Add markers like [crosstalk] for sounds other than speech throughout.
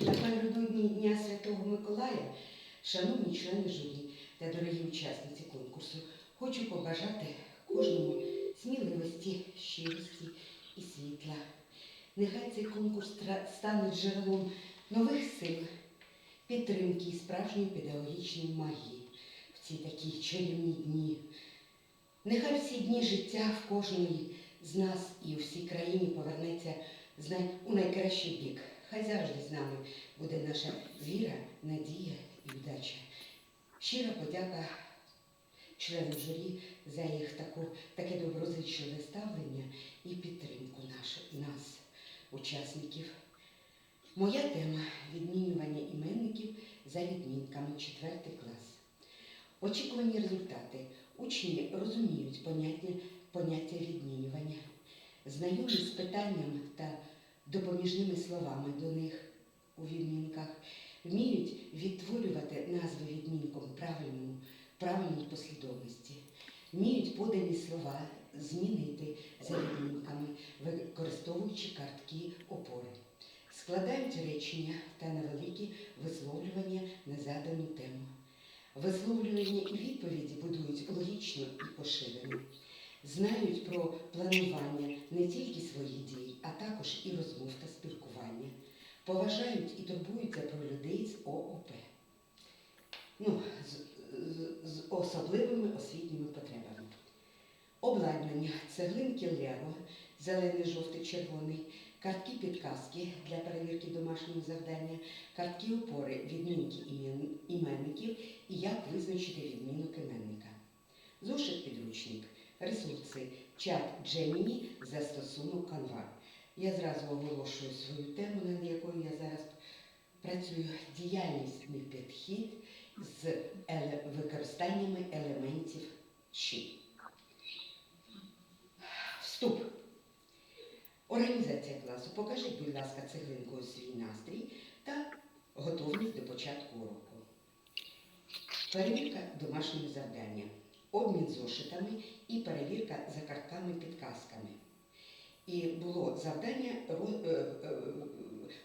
Напередодні Дня Святого Миколая, шановні члени журі та дорогі учасниці конкурсу, хочу побажати кожному сміливості, щирості і світла. Нехай цей конкурс стане джерелом нових сил, підтримки і справжньої педагогічної магії в ці такі чарівні дні. Нехай всі дні життя в кожної з нас і у всій країні повернеться у найкращий бік. Хай завжди з нами буде наша віра, надія і вдача. Щира подяка членам журі за їх таку, таке доброзичливе ставлення і підтримку наш, нас, учасників. Моя тема відмінювання іменників за відмінками 4 клас. Очікувані результати. Учні розуміють поняття, поняття відмінювання, знайомі з питанням та допоміжними словами до них у відмінках, вміють відтворювати назви відмінком правильному, правильній послідовності, вміють подані слова змінити за відмінками, використовуючи картки опори, складають речення та невеликі висловлювання на задану тему. Висловлювання і відповіді будують логічно і поширено. Знають про планування не тільки своїх дій, а також і розмов та спілкування. Поважають і турбуються про людей з ООП. Ну, з, з, з особливими освітніми потребами. Обладнання, цеглинки Лего, зелений, жовтий, червоний, картки підказки для перевірки домашнього завдання, картки опори, відмінки імен- іменників і як визначити відмінок іменника. Зошит підручник, ресурси, чат Gemini, застосунок Canva. Я зразу оголошую свою тему, над якою я зараз працюю. Діяльнісний підхід з використаннями елементів ЧІ. Вступ. Організація класу. Покажіть, будь ласка, цеглинкою свій настрій та готовність до початку уроку. Перевірка домашнього завдання, обмін зошитами і перевірка за картками-підказками. І було завдання е, е,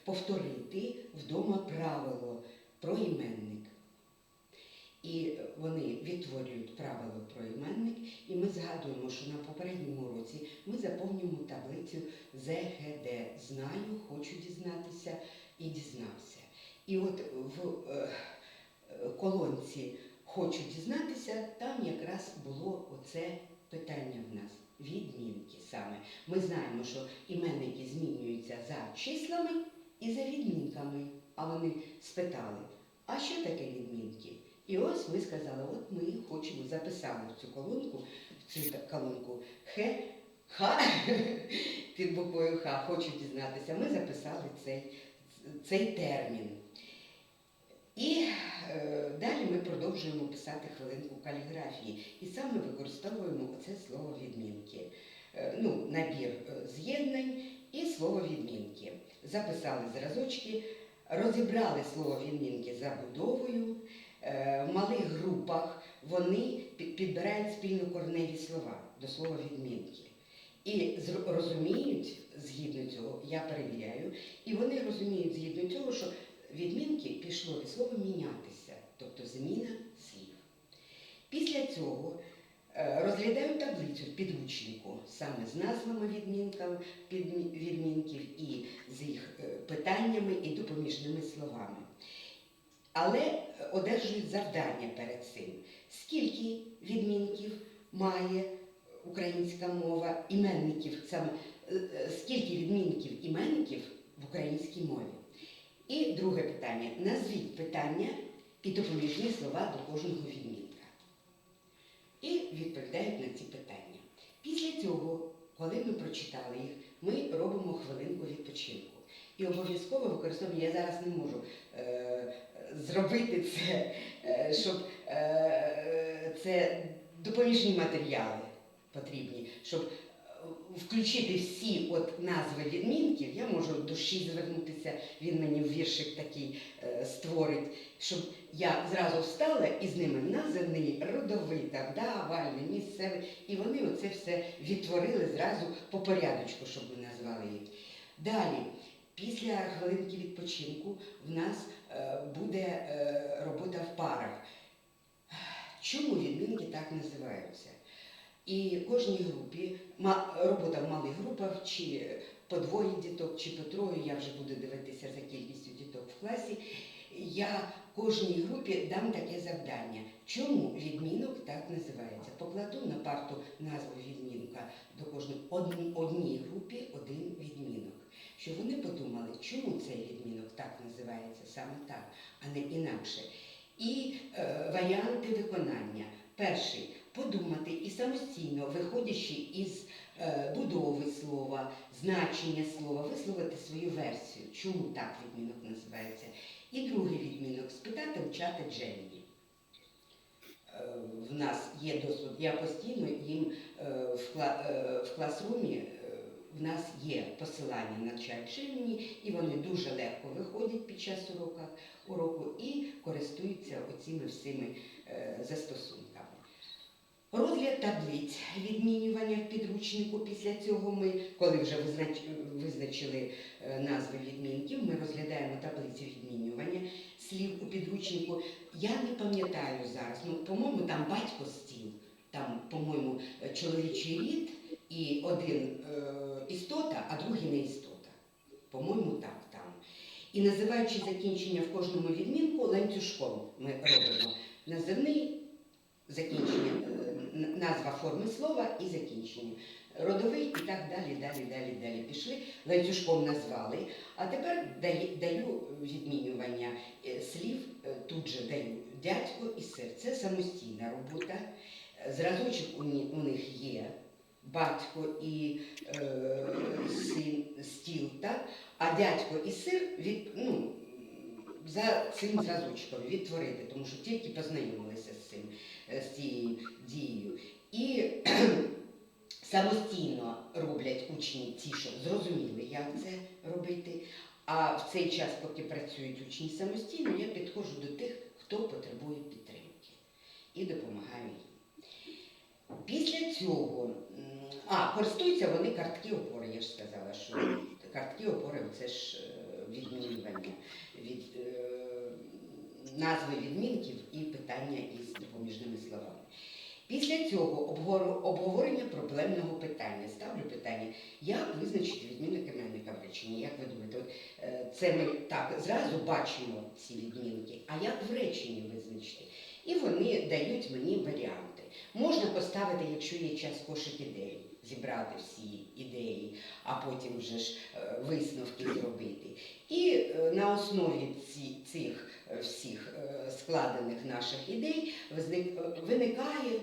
повторити вдома правило про іменник. І вони відтворюють правило про іменник, і ми згадуємо, що на попередньому уроці ми заповнюємо таблицю ЗГД. Знаю, хочу дізнатися і дізнався. І от в е, колонці Хочу дізнатися, там якраз було оце питання в нас. Відмінки саме. Ми знаємо, що іменники змінюються за числами і за відмінками. А вони спитали, а що таке відмінки? І ось ми сказали, от ми хочемо, записали в цю колонку, в цю колонку Х, Х, [laughs] під буквою Х, хочу дізнатися. Ми записали цей, цей термін. І е, далі ми продовжуємо писати хвилинку каліграфії. І саме використовуємо оце слово відмінки. Е, ну, набір е, з'єднань і слово відмінки. Записали зразочки, розібрали слово відмінки забудовою. Е, в малих групах вони підбирають спільно корневі слова до слова відмінки. І зро- розуміють згідно цього, я перевіряю, і вони розуміють згідно цього, що відмінки пішло від слова мінятися, тобто зміна слів. Після цього е, розглядають таблицю в підручнику саме з назвами відмінків, відмінків і з їх е, питаннями і допоміжними словами. Але е, одержують завдання перед цим. Скільки відмінків має українська мова, іменників, саме скільки відмінків іменників в українській мові? І друге питання. Назвіть питання і допоміжні слова до кожного відмінка. І відповідають на ці питання. Після цього, коли ми прочитали їх, ми робимо хвилинку відпочинку. І обов'язково використовуємо, я зараз не можу е, зробити це, е, щоб е, це допоміжні матеріали потрібні, щоб е, включити всі от назви відмінків, я можу до Ші звернутися, він мені віршик такий е, створить, щоб я зразу встала і з ними називний, родовий, там, да, овальний, місцевий, і вони оце все відтворили зразу по порядочку, щоб ми назвали їх. Далі Після хвилинки відпочинку в нас е, буде е, робота в парах. Чому відмінки так називаються? І кожній групі робота в малих групах, чи по двоє діток, чи по троє, я вже буду дивитися за кількістю діток в класі. Я кожній групі дам таке завдання. Чому відмінок так називається? Покладу на парту назву відмінка до кожної одній групі один відмінок. Щоб вони подумали, чому цей відмінок так називається саме так, а не інакше. І е, варіанти виконання. Перший подумати і самостійно, виходячи із е, будови слова, значення слова, висловити свою версію, чому так відмінок називається. І другий відмінок спитати у чата Джеміні. Е, В нас є досвід, я постійно їм е, в, кла- в класрумі в нас є посилання на чат Джеміні, і вони дуже легко виходять під час уроку, і користуються оціми всіми застосунками. Розгляд таблиць відмінювання в підручнику. Після цього ми, коли вже визначили е, назви відмінків, ми розглядаємо таблиці відмінювання слів у підручнику. Я не пам'ятаю зараз, ну, по-моєму, там батько стіл, там, по-моєму, чоловічий рід і один е, істота, а другий не істота. По-моєму, так там. І називаючи закінчення в кожному відмінку ланцюжком ми робимо називний закінчення, е, назва форми слова і закінчення. Родовий і так далі, далі, далі, далі пішли. Ланцюжком назвали. А тепер даю, відмінювання е, слів, е, тут же даю дядько і сир. Це самостійна робота. Зразочок у, них є. Батько і е, син, стіл, так? а дядько і сир від, за цим зразочком відтворити, тому що тільки познайомилися з цим, е, з цією дією. І [clears throat] самостійно роблять учні ті, що зрозуміли, як це робити. А в цей час, поки працюють учні самостійно, я підходжу до тих, хто потребує підтримки і допомагаю їм. Після цього, а, користуються вони картки опори, я ж сказала, що картки опори це ж е, відмінювання від е, назви відмінків і питання із допоміжними словами. Після цього обговорення проблемного питання. Ставлю питання, як визначити відмінник іменника в реченні? Як ви думаєте, от, е, це ми так зразу бачимо ці відмінки, а як в реченні визначити? І вони дають мені варіанти. Можна поставити, якщо є час кошик ідей, зібрати всі ідеї, а потім вже ж е, висновки зробити. І е, на основі цих е, всіх складених наших ідей виникає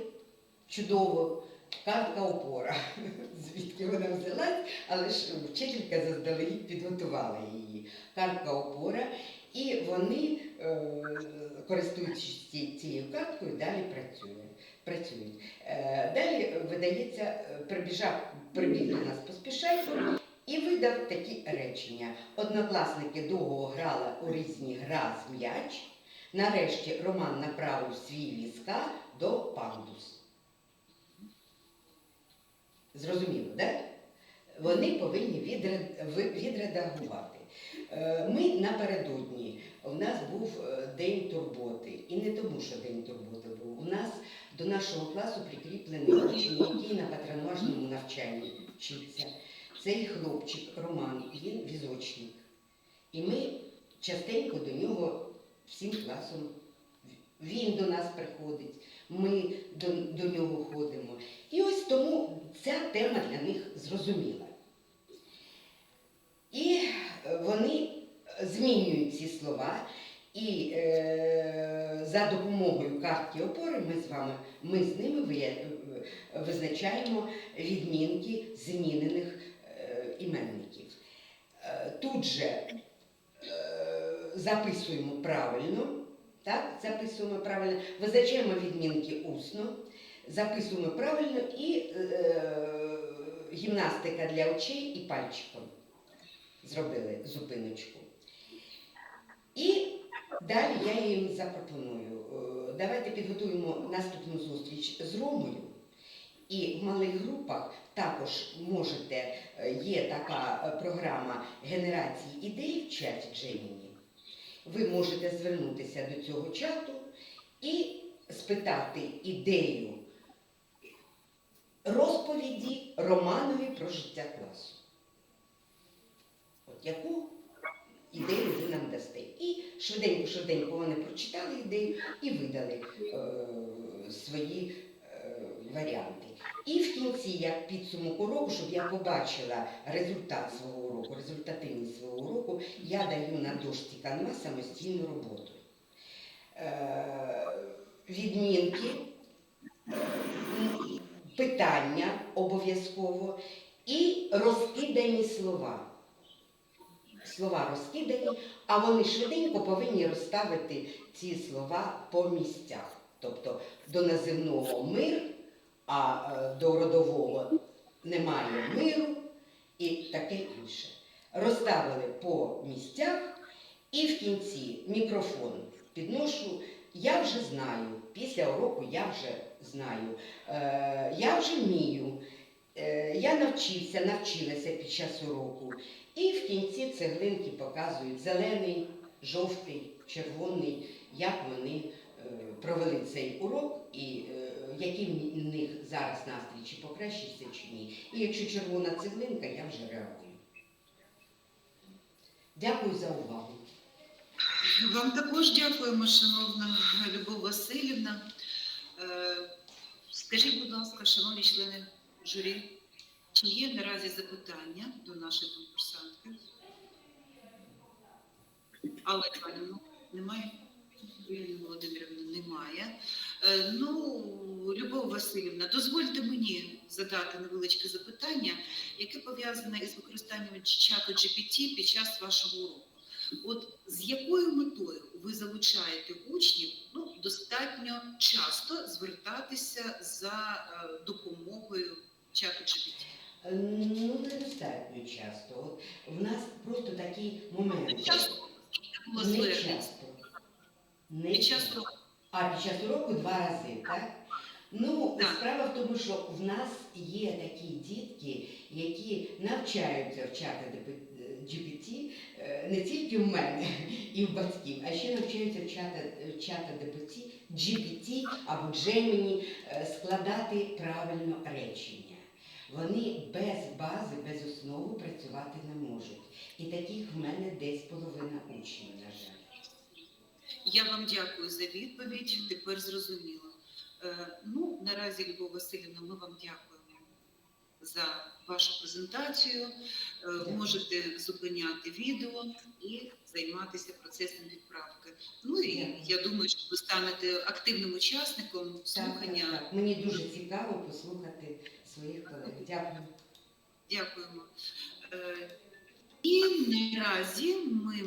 чудово картка опора. [laughs] Звідки вона взялась, але ж вчителька заздалегідь підготувала її. Картка опора, і вони, е, користуючись цією карткою, далі працюють. працюють. Е, Далі видається, е, прибіжав, прибіг до нас поспішайко і видав такі речення. Однокласники довго грали у різні гра з м'яч. Нарешті Роман направив свій візка до пандус. Зрозуміло, так? Вони повинні відредагувати. Е, Ми напередодні, у нас був е, день турботи. І не тому, що день турботи був. У нас до нашого класу прикріплений учень, який на патронажному навчанні вчиться. Цей хлопчик Роман, він візочник. І ми частенько до нього всім класом. Він до нас приходить, ми до, до нього ходимо. І ось тому ця тема для них зрозуміла. І вони змінюють ці слова, і е, за допомогою картки опори ми з вами, ми з ними визначаємо відмінки змінених е, іменників. Е, тут же е, записуємо правильно, так, записуємо правильно, визначаємо відмінки усно, записуємо правильно і е, гімнастика для очей і пальчиком зробили зупиночку. І далі я їм запропоную. е, Давайте підготуємо наступну зустріч з Ромою. І в малих групах Також можете, е, є така е, програма генерації ідей в чаті Gemini. Ви можете звернутися до цього чату і спитати ідею розповіді Романові про життя класу. Яку ідею ви нам дасте. І швиденько-швиденько вони прочитали ідею і видали е, свої е, варіанти. І в кінці, як підсумок уроку, щоб я побачила результат свого уроку, результативність свого уроку, я даю на дошці канва самостійну роботу. Е, відмінки, питання обов'язково і розкидані слова. Слова розкидані, а вони швиденько повинні розставити ці слова по місцях. Тобто до називного мир, а е, до родового немає миру і таке інше. Розставили по місцях і в кінці мікрофон підношу. Я вже знаю, після уроку я вже знаю, е, я вже вмію, я навчився, навчилася під час уроку. І в кінці цеглинки показують зелений, жовтий, червоний, як вони е, провели цей урок і е, який в них зараз настрій, чи покращився, чи ні. І якщо червона цеглинка, я вже реагую. Дякую за увагу. Вам також дякуємо, шановна Любов Васильівна. Е, Скажіть, будь ласка, шановні члени журі, чи є наразі запитання до нашої конкурсантки? Алла Іванівна, немає? Юлія Володимирівна, немає. Е, Ну, Любов Васильівна, дозвольте мені задати невеличке запитання, яке пов'язане із використанням чату GPT під час вашого уроку. От з якою метою ви залучаєте учнів ну, достатньо часто звертатися за е, допомогою чату GPT? Е, Ну, недостатньо часто. От в нас просто такі моменти. Часто було Не звернень часто. Не під час часто. А під час уроку два рази, так? Ну, Так. справа в тому, що в нас є такі дітки, які навчаються в чата GPT е, не тільки в мене і в батьків, а ще навчаються в чата, чата GPT, GPT або Gemini е, складати правильно речення. Вони без бази, без основи працювати не можуть. І таких в мене десь половина учнів, на жаль. Я вам дякую за відповідь. Тепер зрозуміло. Е, Ну, наразі, Любов Васильівна, ми вам дякуємо за вашу презентацію. Е, Дякую. Можете зупиняти відео і займатися процесом відправки. Ну і я думаю, що ви станете активним учасником слухання. так, так. Мені дуже цікаво послухати своїх колег. Дякую. Дякуємо. Е, І наразі ми